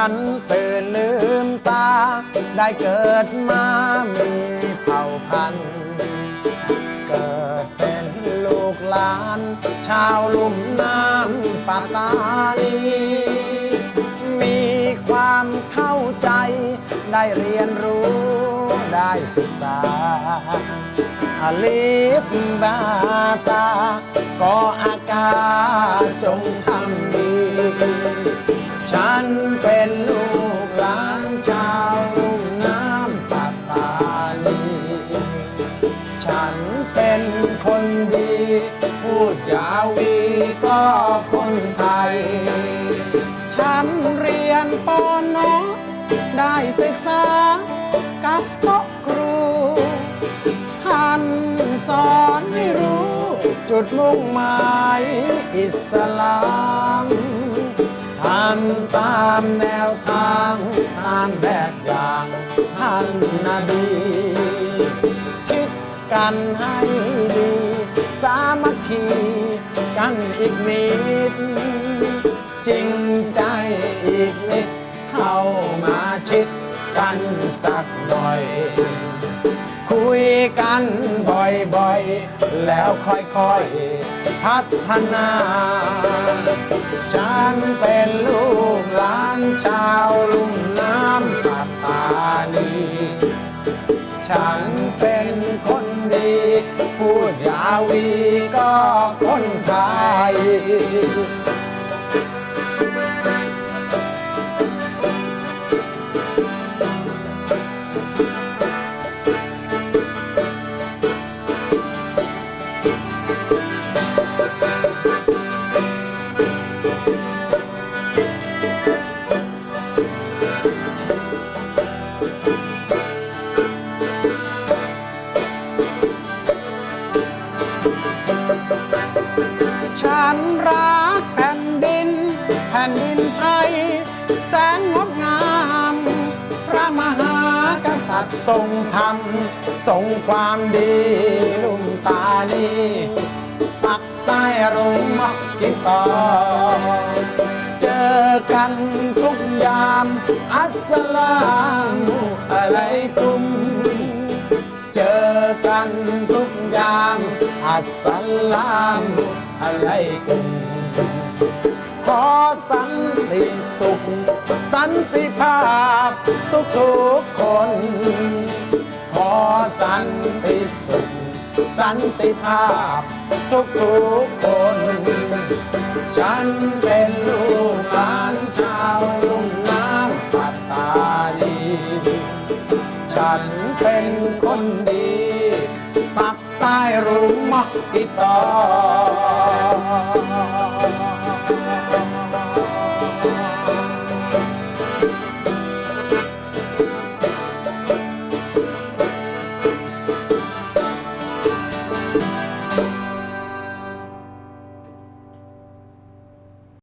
ฉันตื่นลืมตา ได้เกิดมามีเผ่าพันธุ์ เกิดเป็นลูกหลาน ชาวลุ่มน้ำปัตตานีมีความเข้าใจได้เรียนรู้ได้ศึกษาอาลิฟบาตา ก็อากาศจงทำดี ฉันเฉันเป็นคนดี พูดจาวีก็คนไทย ฉันเรียนปอนอได้ศึกษากับโต๊ะครูท่านสอนให้รู้ จุดมุ่งหมายอิสลามทำตามแนวทางตามแบบอย่างท่านนาบี กันให้ดี สามัคคีกันอีกนิด จริงใจอีกนิด เข้ามาชิดกันสักหน่อย คุยกันบ่อยๆ แล้วค่อยๆ พัฒนา ฉันเป็นลูกหลานชาวลุ่มน้ำปัตตานี ฉัน พูดยาวีก็คนไทย ผ่นดินไทย แสนงดงาม พระมหากษัตริย์ทรงธรรม ทรงความดีลุ่มตานีปักใต้ร่มมักกิตอเจอกันทุกยาม อัสสลามุอะลัยกุม เจอกันทุกยาม อัสสลามุอะลัยกุม ขอสันติสุข สันติภาพทุกทุกคน ขอสันติสุข สันติภาพทุกทุกคน ฉันเป็นลูกหลานชาวลุ่มน้ำปัตตานีฉันเป็นคนดีปักใต้รุมมักติตอ